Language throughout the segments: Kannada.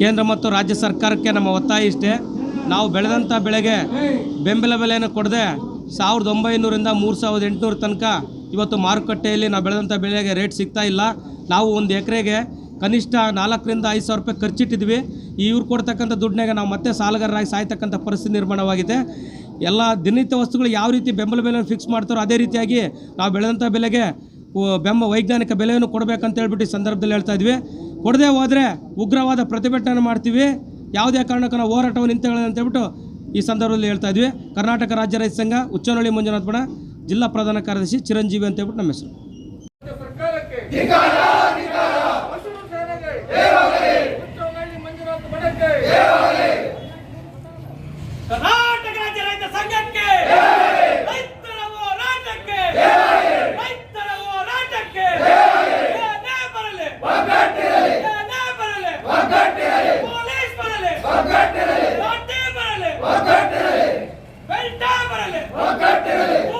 ಕೇಂದ್ರ ಮತ್ತು ರಾಜ್ಯ ಸರ್ಕಾರಕ್ಕೆ ನಮ್ಮ ಒತ್ತಾಯ ಇಷ್ಟೇ. ನಾವು ಬೆಳೆದಂಥ ಬೆಳೆಗೆ ಬೆಂಬಲ ಬೆಲೆಯನ್ನು ಕೊಡದೆ ಸಾವಿರದ ಒಂಬೈನೂರಿಂದ ಮೂರು ಸಾವಿರದ ಎಂಟುನೂರು ತನಕ ಇವತ್ತು ಮಾರುಕಟ್ಟೆಯಲ್ಲಿ ನಾವು ಬೆಳೆದಂಥ ಬೆಳೆಗೆ ರೇಟ್ ಸಿಗ್ತಾ ಇಲ್ಲ. ನಾವು ಒಂದು ಎಕರೆಗೆ ಕನಿಷ್ಠ ನಾಲ್ಕರಿಂದ ಐದು ಸಾವಿರ ರೂಪಾಯಿ ಖರ್ಚಿಟ್ಟಿದ್ವಿ. ಇವ್ರು ಕೊಡ್ತಕ್ಕಂಥ ದುಡ್ಡಿನಾಗ ನಾವು ಮತ್ತೆ ಸಾಲಗಾರರಾಗಿ ಸಾಯ್ತಕ್ಕಂಥ ಪರಿಸ್ಥಿತಿ ನಿರ್ಮಾಣವಾಗಿದೆ. ಎಲ್ಲ ದಿನನಿತ್ಯ ವಸ್ತುಗಳು ಯಾವ ರೀತಿ ಬೆಂಬಲ ಬೆಲೆಯನ್ನು ಫಿಕ್ಸ್ ಮಾಡ್ತಾರೋ ಅದೇ ರೀತಿಯಾಗಿ ನಾವು ಬೆಳೆದಂಥ ಬೆಲೆಗೆ ಬೆಂಬ ವೈಜ್ಞಾನಿಕ ಬೆಲೆಯನ್ನು ಕೊಡಬೇಕಂತ ಹೇಳ್ಬಿಟ್ಟು ಈ ಸಂದರ್ಭದಲ್ಲಿ ಹೇಳ್ತಾ ಇದ್ವಿ. ಕೊಡದೆ ಹೋದರೆ ಉಗ್ರವಾದ ಪ್ರತಿಭಟನೆ ಮಾಡ್ತೀವಿ. ಯಾವುದೇ ಕಾರಣಕ್ಕೂ ನಾವು ಹೋರಾಟವನ್ನು ಹೇಳ್ಬಿಟ್ಟು ಈ ಸಂದರ್ಭದಲ್ಲಿ ಹೇಳ್ತಾ ಇದ್ವಿ. ಕರ್ನಾಟಕ ರಾಜ್ಯ ರೈತ ಸಂಘ ಉಚ್ಚನಹಳ್ಳಿ ಮಂಜುನಾಥ್ ಬಣ ಜಿಲ್ಲಾ ಪ್ರಧಾನ ಕಾರ್ಯದರ್ಶಿ ಚಿರಂಜೀವಿ ಅಂತ ಹೇಳ್ಬಿಟ್ಟು ನಮ್ಮ ಹಸಿರು. ಬರಲಿ ಬೆಲ್ಟ ಬರಲಿ ಊಟ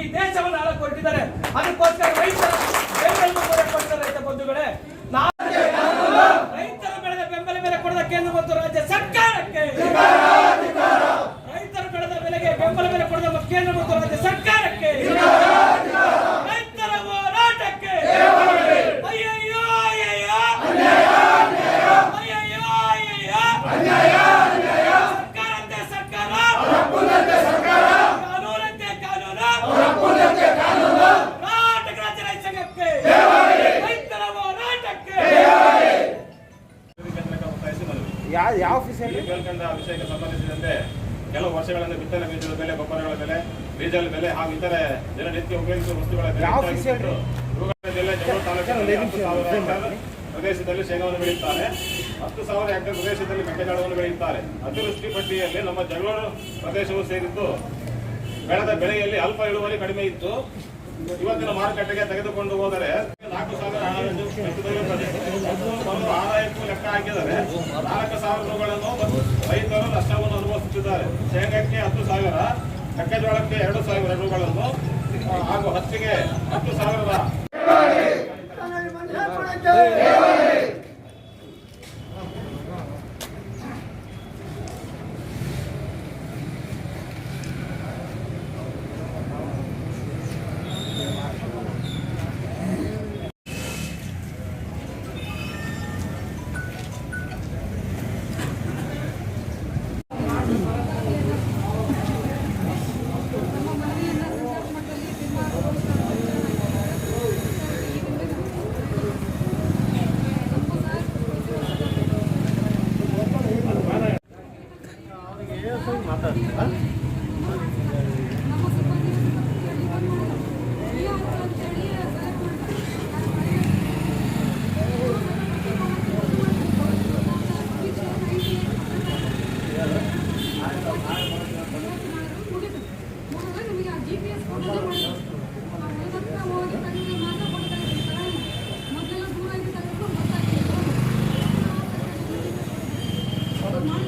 ಈ ದೇಶವನ್ನು ಹಾಳಕ್ಕೆ ಹೊರಟಿದ್ದಾರೆ. ಅದಕ್ಕೋಸ್ಕರ ರೈತರ ಬೆಂಬಲ ಬೆಲೆ ಕೊಡ್ತಾರೆ ರೈತ ಬಂಧುಗಳೇ ನಾವು ರೈತರ ಬೆಳೆದ ಬೆಂಬಲ ಬೆಲೆ ಕೊಡದ ಕೇಂದ್ರ ಮತ್ತು ರಾಜ್ಯ ಸರ್ಕಾರಕ್ಕೆ ರೈತರು ಬೆಳೆದ ಬೆಲೆಗೆ ಬೆಂಬಲ ಬೆಲೆ ಕೊಡದ ಮತ್ತು ಕೇಂದ್ರ ಮತ್ತು ರಾಜ್ಯ ಸರ್ಕಾರಕ್ಕೆ ರೈತರ ಹೋರಾಟಕ್ಕೆ ಅಯ್ಯಯ್ಯೋ ಅಯ್ಯಯ್ಯೋ ಅಯ್ಯಯ್ಯೋ ಅಯ್ಯಯ್ಯೋ ಸರ್ಕಾರಂತೆ ಸರ್ಕಾರ ಕಾನೂನಂತೆ ಕಾನೂನು ಕರ್ನಾಟಕ ರಾಜ್ಯ ರೈತ ಸಂಘಕ್ಕೆ ರೈತರ ಹೋರಾಟಕ್ಕೆ ಕೇಂದ್ರಕ್ಕೆ ಒತ್ತಾಯಿಸಿ ಮನವಿ. ಯಾವ ಯಾವ ಆಫೀಸ್ ಮೇಲ್ಕಂಡ ವಿಷಯಕ್ಕೆ ಸಂಬಂಧಿಸಿದಂತೆ ಕೆಲವು ವರ್ಷಗಳಿಂದ ಬಿತ್ತನೆ ಬೀಜದ ಬೆಲೆ ಗೊಬ್ಬರಗಳ ಬೆಲೆ ಬೀಜದ ಬೆಲೆ ಹಾಗೂ ಇತರೆ ದಿನನಿತ್ಯ ಉಪಯೋಗಿಸುವ ವಸ್ತುಗಳ ಬೆಲೆ ಜಿಲ್ಲೆ ಜಗಳೂರು ಹೆಕ್ಟೇರ್ ಪ್ರದೇಶದಲ್ಲಿ ಶೇಂಗಾವನ್ನು ಬೆಳೆಯುತ್ತಾರೆ. ಹತ್ತು ಸಾವಿರ ಹೆಕ್ಟೇರ್ ಪ್ರದೇಶದಲ್ಲಿ ಮೆಕ್ಕೆಜೋಳವನ್ನು ಬೆಳೆಯುತ್ತಾರೆ. ಅತಿವೃಷ್ಟಿ ಪಟ್ಟಿಯಲ್ಲಿ ನಮ್ಮ ಜಗಳೂರು ಪ್ರದೇಶವು ಸೇರಿದ್ದು ಬೆಳೆದ ಬೆಳೆಯಲ್ಲಿ ಅಲ್ಪ ಇಳುವರಿ ಕಡಿಮೆ ಇತ್ತು. ಇವತ್ತಿನ ಮಾರುಕಟ್ಟೆಗೆ ತೆಗೆದುಕೊಂಡು ಹೋದರೆ ನಾಲ್ಕು ಸಾವಿರ. ಒಂದು ಆದಾಯಕ್ಕೂ ಲೆಕ್ಕ ಹಾಕಿದರೆ ನಾಲ್ಕು ಸಾವಿರ ರುಗಳನ್ನು ರೈತರು ನಷ್ಟವನ್ನು ಅನುಭವಿಸುತ್ತಿದ್ದಾರೆ. ಶೇಂಗಕ್ಕೆ ಹತ್ತು ಸಾವಿರ, ಮೆಕ್ಕೆಜೋಳಕ್ಕೆ ಎರಡು ಸಾವಿರ ರೂಗಳನ್ನು ಹಾಗೂ ಹತ್ತಿಗೆ ಹತ್ತು ಸಾವಿರದ